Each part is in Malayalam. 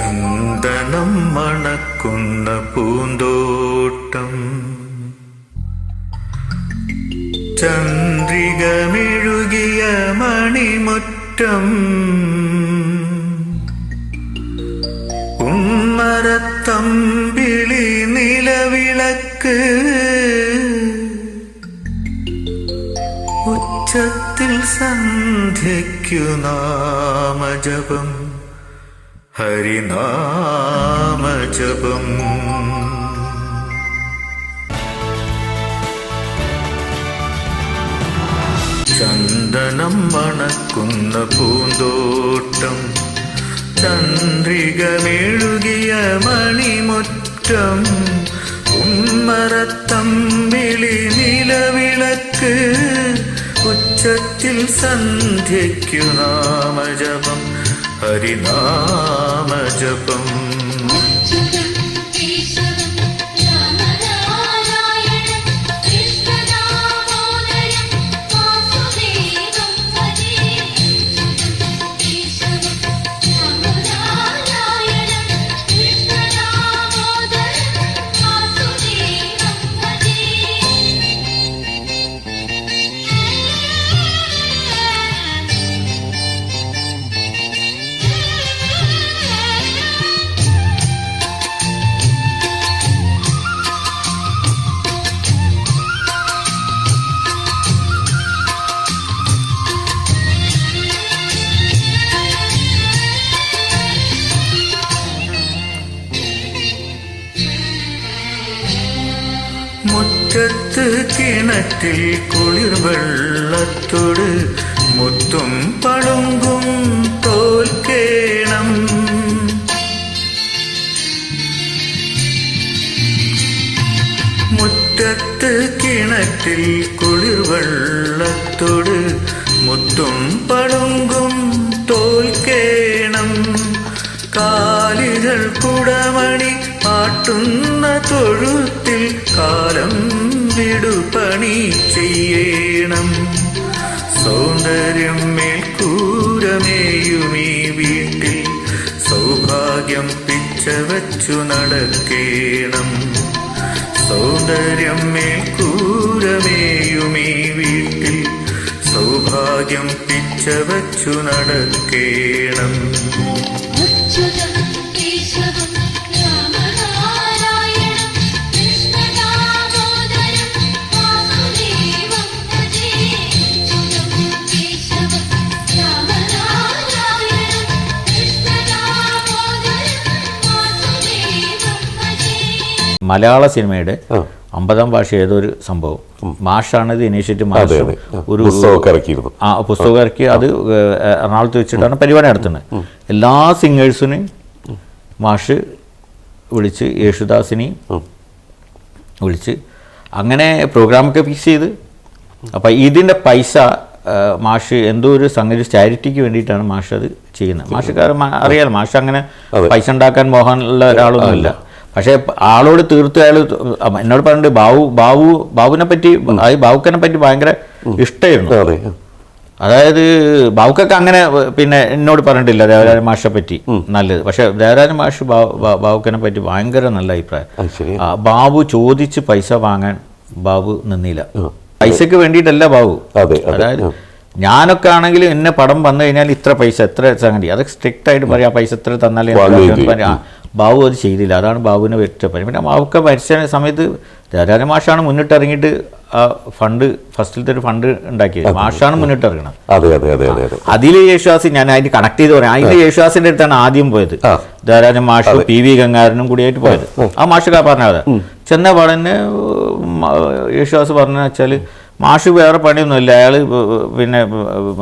ചന്ദനം മണക്കുന്ന പൂന്തോട്ടം. ചന്ദ്രികമെഴുകിയ മണിമുറ്റം. ഉമ്മരത്തമ്പിളി നിലവിളക്ക്. ഉച്ചത്തിൽ സന്ധ്യയ്ക്കു നാമജപം. ഹരിനാമജപം. ചന്ദനം മണക്കുന്ന പൂന്തോട്ടം ചന്ദ്രികമെഴുകിയ മണിമുറ്റം ഉമ്മറത്തമ്പിളി നിലവിളക്ക് ഉച്ചത്തിൽ സന്ധ്യയ്ക്കു നാമജപം. ഹരിനാമജപം முத்து கிணத்தில் குளிர் வெள்ளத்தொடு முத்தும் பழுங்கும் தோல்கேணம் முத்தத்து கிணத்தில் குளிர் வெள்ளத்தொடு முத்தும் பழுங்கும் தோல்கேணம் காலிகள் கூட ആട്ടുന്ന തൊഴുത്തിൽ കാലം വിടുപണി ചെയ്യണം. സൗന്ദര്യം മേൽക്കൂരമേയുമീ വീട്ടിൽ സൗഭാഗ്യം പിച്ചവച്ചു നടക്കേണം. സൗന്ദര്യം മേൽക്കൂരമേയുമീ വീട്ടിൽ സൗഭാഗ്യം പിച്ചവച്ചു നടക്കേണം. മലയാള സിനിമയുടെ. അമ്പതാം ഭാഷ ഏതൊരു സംഭവം? മാഷാണ് ഇത് ഇനീഷ്യേറ്റീവ് മാഷ് ഒരു ആ പുസ്തകം ഇറക്കി അത് എറണാകുളത്ത് വെച്ചിട്ടാണ് പരിപാടി നടത്തുന്നത്. എല്ലാ സിംഗേഴ്സിനെയും മാഷ് വിളിച്ച് യേശുദാസിനെയും. വിളിച്ച് അങ്ങനെ പ്രോഗ്രാമൊക്കെ ഫിക്സ് ചെയ്ത്. അപ്പം ഇതിന്റെ പൈസ മാഷ് എന്തോ ഒരു സംഗതി ചാരിറ്റിക്ക് വേണ്ടിയിട്ടാണ് മാഷ് അത് ചെയ്യുന്നത്. മാഷ് അറിയാലോ മാഷ് അങ്ങനെ. പൈസ ഉണ്ടാക്കാൻ മോഹനുള്ള ഒരാളൊന്നുമില്ല. പക്ഷേ ആളോട് തീർത്തും അയാൾ എന്നോട് പറഞ്ഞിട്ട് ബാബു ബാബു ബാബുവിനെ പറ്റി അത് ബാബുക്കനെ പറ്റി ഭയങ്കര ഇഷ്ടമായിരുന്നു. അതായത് ബാബുക്കൊക്കെ അങ്ങനെ പിന്നെ എന്നോട് പറഞ്ഞിട്ടില്ല ദേവരാജ മാഷെ പറ്റി നല്ലത്. പക്ഷെ ദേവരാജ മാഷ് ബാബുക്കനെ പറ്റി ഭയങ്കര നല്ല അഭിപ്രായം. ബാബു ചോദിച്ച് പൈസ വാങ്ങാൻ ബാബു നിന്നില്ല. പൈസക്ക് വേണ്ടിയിട്ടല്ല ബാബു. അതെ, അതെ, അതായത് ഞാനൊക്കെ ആണെങ്കിൽ എന്നെ പടം വന്നു കഴിഞ്ഞാൽ ഇത്ര പൈസ എത്ര സംഗതി. അതൊക്കെ സ്ട്രിക്റ്റ് ആയിട്ട് പറയാം പൈസ എത്ര തന്നാലേ ബാബു അത് ചെയ്തില്ല. അതാണ് ബാബുവിനെ പരി പിന്നെ ബാബുക്ക മരിച്ച സമയത്ത് രാജാന മാഷാണ് മുന്നിട്ടിറങ്ങിയിട്ട് ആ ഫണ്ട് ഫസ്റ്റിലത്തെ ഒരു ഫണ്ട് ഉണ്ടാക്കിയത്. മാഷാണ് മുന്നിട്ടിറങ്ങണം അതെ അതെ അതെ അതെ അതെ. അതിലെ യേശുദാസ് ഞാൻ അതിന് കണക്ട് ചെയ്ത് പറയാം. അതിൽ യേശുവാസിന്റെ അടുത്താണ് ആദ്യം പോയത്. ധാരാളം മാഷ് പി വി ഗംഗാരനും കൂടിയായിട്ട് പോയത്. ആ മാഷൊക്കെ പറഞ്ഞത് ചെന്ന പാടന്നെ യേശുവാസ് പറഞ്ഞു വെച്ചാൽ മാഷ് വേറെ പണിയൊന്നുമില്ല. അയാൾ പിന്നെ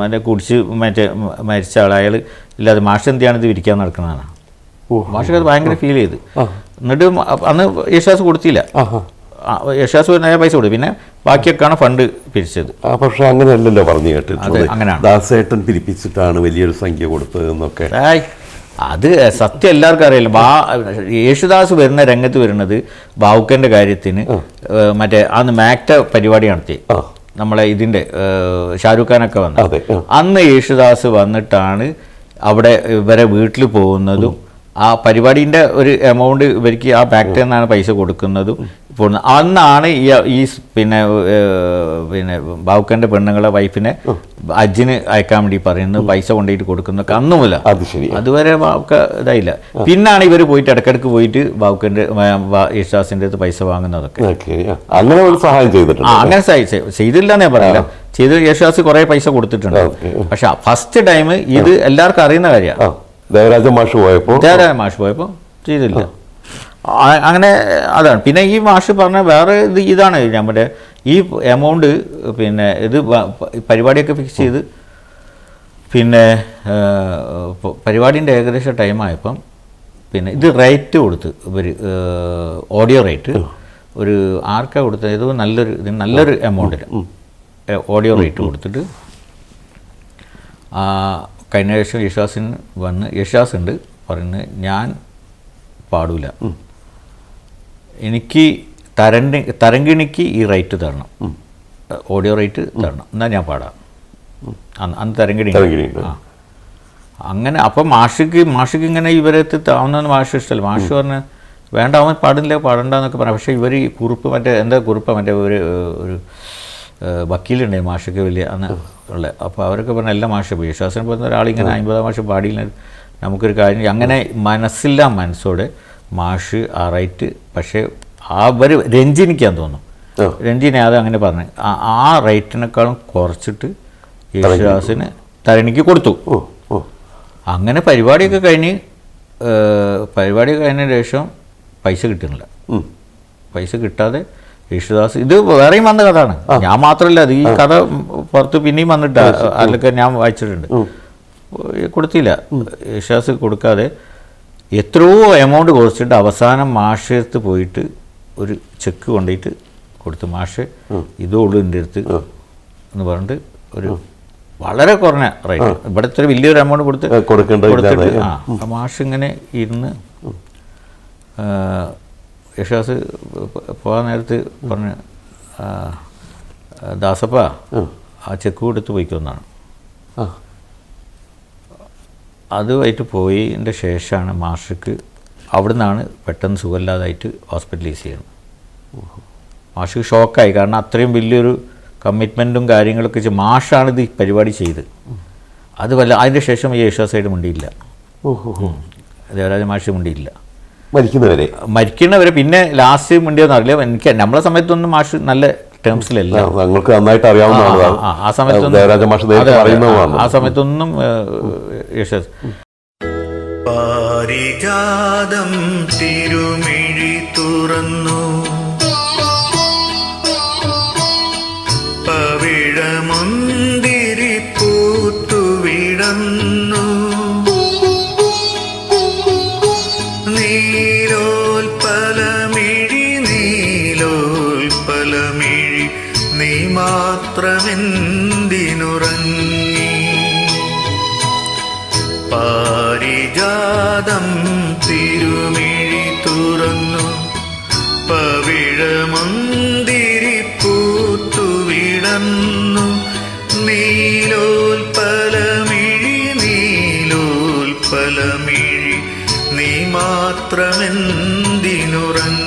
മറ്റേ കുടിച്ച് മറ്റേ മരിച്ച ആൾ അയാൾ ഇല്ലാതെ മാഷ് എന്തിയാണ് ഇത് വിരിക്കാൻ നടക്കുന്നതാണ്. മാഷൊക്കെ അത് ഭയങ്കര ഫീൽ ചെയ്ത്. എന്നിട്ട് അന്ന് യേശുദാസ് കൊടുത്തില്ല. യേശുദാസ് നേരെ പൈസ കൊടുത്തു. പിന്നെ ബാക്കിയൊക്കെയാണ് ഫണ്ട് പിരിച്ചത്. പക്ഷെ അങ്ങനെയല്ലല്ലോ പറഞ്ഞു അതെ, കേട്ടിട്ടുള്ളത്. ദാസേട്ടൻ പിരിപ്പിച്ചിട്ടാണ് വലിയൊരു സംഖ്യ കൊടുത്തതെന്നൊക്കെ അത് സത്യം എല്ലാവർക്കും അറിയില്ല. ബാ യേശുദാസ് വരുന്ന രംഗത്ത് വരുന്നത് ബാവുക്കന്റെ കാര്യത്തിന് മറ്റേ അന്ന് മാക്ട പരിപാടി നടത്തി. നമ്മളെ ഇതിന്റെ ഏഹ്, ഷാരൂഖ് ഖാനൊക്കെ വന്നത്. അന്ന് യേശുദാസ് വന്നിട്ടാണ് അവിടെ ഇവരെ വീട്ടിൽ പോകുന്നതും ആ പരിപാടിന്റെ ഒരു എമൗണ്ട് ഇവർക്ക് ആ ബാക്കിൽ നിന്നാണ് പൈസ കൊടുക്കുന്നതും ഇപ്പോൾ അന്നാണ് ഈ ഈ പിന്നെ പിന്നെ ബാവുക്കന്റെ പെണ്ണുങ്ങളെ വൈഫിനെ അജിന് അയക്കാൻ വേണ്ടി പറയുന്നത് പൈസ കൊണ്ടുപോയിട്ട് കൊടുക്കുന്നൊക്കെ അന്നുമില്ല അത് ശരി. അതുവരെ ബാവുക്ക ഇതായില്ല. പിന്നാണ് ഇവർ പോയിട്ട് ഇടക്കിടക്ക് പോയിട്ട് ബാവുക്കന്റെ യേശുദാസിന്റെ അടുത്ത് പൈസ വാങ്ങുന്നതൊക്കെ. അങ്ങനെ ഒരു സഹായം ആ ചെയ്തിട്ടുണ്ട് അങ്ങനെ സഹി- ചെയ്തില്ല എന്നേ പറയില്ല. ചെയ്ത് യേശുദാസ് കുറെ പൈസ കൊടുത്തിട്ടുണ്ട്. പക്ഷെ ഫസ്റ്റ് ടൈം ഇത് എല്ലാവർക്കും അറിയുന്ന കാര്യമാണ്. ദേവരാജ മാഷ് പോയപ്പോൾ ദേവരാജ മാഷ് പോയപ്പോൾ ചെയ്തില്ല. അങ്ങനെ അതാണ്. പിന്നെ ഈ മാഷ് പറഞ്ഞ വേറെ ഇത് ഇതാണ്. നമ്മുടെ ഈ എമൗണ്ട് പിന്നെ ഇത് പരിപാടിയൊക്കെ ഫിക്സ് ചെയ്ത് പിന്നെ പരിപാടിന്റെ ഏകദേശം ടൈമായപ്പം പിന്നെ ഇത് റേറ്റ് കൊടുത്ത് ഇവർ ഓഡിയോ റേറ്റ് ഒരു ആർക്കാ കൊടുത്തത്? ഇത് നല്ലൊരു ഇത് നല്ലൊരു എമൗണ്ടിന് ഓഡിയോ റേറ്റ് കൊടുത്തിട്ട് കഴിഞ്ഞ ശേഷം യശാസിന് വന്ന് യശാസ് ഉണ്ട് പറയുന്നത് ഞാൻ പാടൂല. എനിക്ക് തരണ്ടി തരങ്കിണിക്ക് ഈ റൈറ്റ് തരണം. ഓഡിയോ റൈറ്റ് തരണം. എന്നാൽ ഞാൻ പാടാം. അന്ന് അന്ന് തരങ്കിണി. ആ. അങ്ങനെ അപ്പം മാഷിക്ക് മാഷിക്ക് ഇങ്ങനെ ഇവരെ താവുന്ന മാഷ് ഇഷ്ടമല്ല. മാഷ് പറഞ്ഞ് വേണ്ട അവൻ പാടില്ല പാടണ്ടെന്നൊക്കെ പറഞ്ഞു പക്ഷേ ഇവർ ഈ കുറിപ്പ് മറ്റേ എന്താ കുറിപ്പ്? മറ്റേ ഒരു ഒരു ഏഹ്, വക്കീലുണ്ട് മാഷൊക്കെ വലിയ അന്ന് ഉള്ള. അപ്പോൾ അവരൊക്കെ പറഞ്ഞ എല്ലാ മാഷ വിശ്വാസം പോകുന്ന ഒരാളിങ്ങനെ അമ്പതാം മാഷ് പാടിയില്ല. നമുക്കൊരു കാര്യം അങ്ങനെ മനസ്സില്ല മനസ്സോടെ മാഷ് ആ റൈറ്റ് പക്ഷേ അവർ രഞ്ജിനിക്കാൻ തോന്നും. രഞ്ജിനെ അത് അങ്ങനെ പറഞ്ഞു. ആ റൈറ്റിനേക്കാളും കുറച്ചിട്ട് യേശുദാസിന് തരണിക്ക് കൊടുത്തു. അങ്ങനെ പരിപാടിയൊക്കെ കഴിഞ്ഞ് പരിപാടി കഴിഞ്ഞ കഴിഞ്ഞതിന് ശേഷം പൈസ കിട്ടുന്നില്ല. പൈസ കിട്ടാതെ യേശുദാസ്. ഇത് വേറെയും വന്ന കഥയാണ്. ഞാൻ മാത്രമല്ല അത് ഈ കഥ പുറത്ത് പിന്നെയും വന്നിട്ട് അതിലൊക്കെ ഞാൻ വായിച്ചിട്ടുണ്ട്. കൊടുത്തില്ല. യേശുദാസ് കൊടുക്കാതെ എത്രയോ എമൗണ്ട് കുറച്ചിട്ട് അവസാനം മാഷത്ത് പോയിട്ട് ഒരു ചെക്ക് കൊണ്ടുപോയിട്ട് കൊടുത്തു. മാഷ് ഇതേ ഉള്ളൂ എന്റെ അടുത്ത് എന്ന് പറഞ്ഞിട്ട് ഒരു വളരെ കുറഞ്ഞ റേറ്റ് ഇവിടെ ഇത്ര വലിയൊരു എമൗണ്ട് കൊടുത്ത് കൊടുത്തിട്ട് ആ. മാഷ് ഇങ്ങനെ ഇരുന്ന് യശാസ് പോകാൻ നേരത്ത് പറഞ്ഞു ദാസപ്പ ആ. ചെക്ക് കൊടുത്ത് പോയിക്കൊന്നാണ്. അതുമായിട്ട് പോയതിന്റെ ശേഷമാണ് മാഷക്ക് അവിടെ നിന്നാണ് പെട്ടെന്ന് സുഖമില്ലാതായിട്ട് ഹോസ്പിറ്റലൈസ് ചെയ്യുന്നത് മാഷക്ക് ഷോക്കായി. കാരണം അത്രയും വലിയൊരു കമ്മിറ്റ്മെന്റും കാര്യങ്ങളൊക്കെ വെച്ച് മാഷാണ് ഇത് പരിപാടി ചെയ്ത്. അത് വല്ല അതിന്റെ ശേഷം ഈ യേശുദാസായിട്ട് മുണ്ടിയില്ല. ദേവരാജ മാഷ് മുണ്ടിയില്ല. മരിക്കുന്നവരെ. മരിക്കുന്നവരെ പിന്നെ ലാസ്റ്റ് മുണ്ടിയെന്ന് അറിയില്ല. എനിക്ക് നമ്മളെ സമയത്തൊന്നും മാഷ് നല്ല ടേംസിലല്ല ആ, ഞങ്ങൾക്ക് നന്നായിട്ട് അറിയാവുന്നതാണ്. ആ, സമയത്തൊന്നും ആ സമയത്തൊന്നും പാരിജാതം തിരുമിഴി തുറന്നു. മാത്രമെന്തിനുറങ്ങി? പാരിജാതം തിരുമിഴി തുറന്നു. പവിഴമന്തിരി പൂത്തു വിടന്നു നീലോൽപലമിഴി നീലോൽപലമിഴി നീ മാത്രമെന്തിനുറങ്ങി?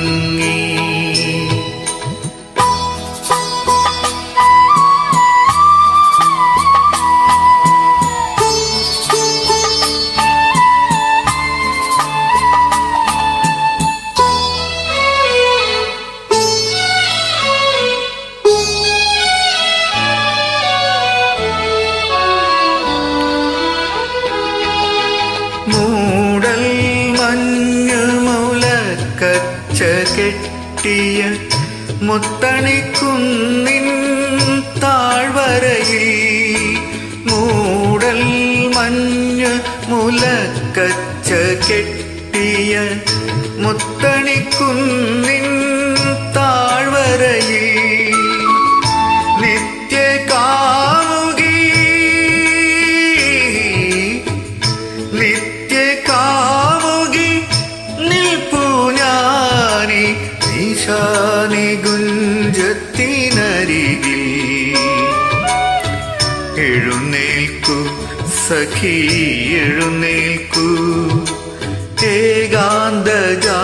കെട്ടിയ മുത്തണിക്കുന്നിൻ താഴ്വരയിൽ മൂടൽ മഞ്ഞ് മുലക്കച്ച കെട്ടിയ മുത്തണിക്കുന്നിൻ താഴ്വരയിൽ സഖി എഴുന്നേൽക്കൂ ഏകാന്തജാ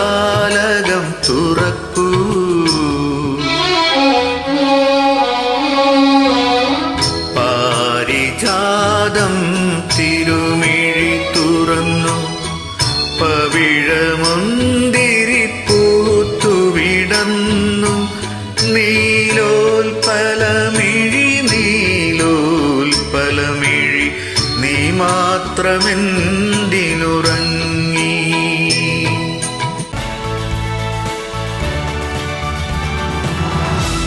മാത്രമെന്തിനുറങ്ങി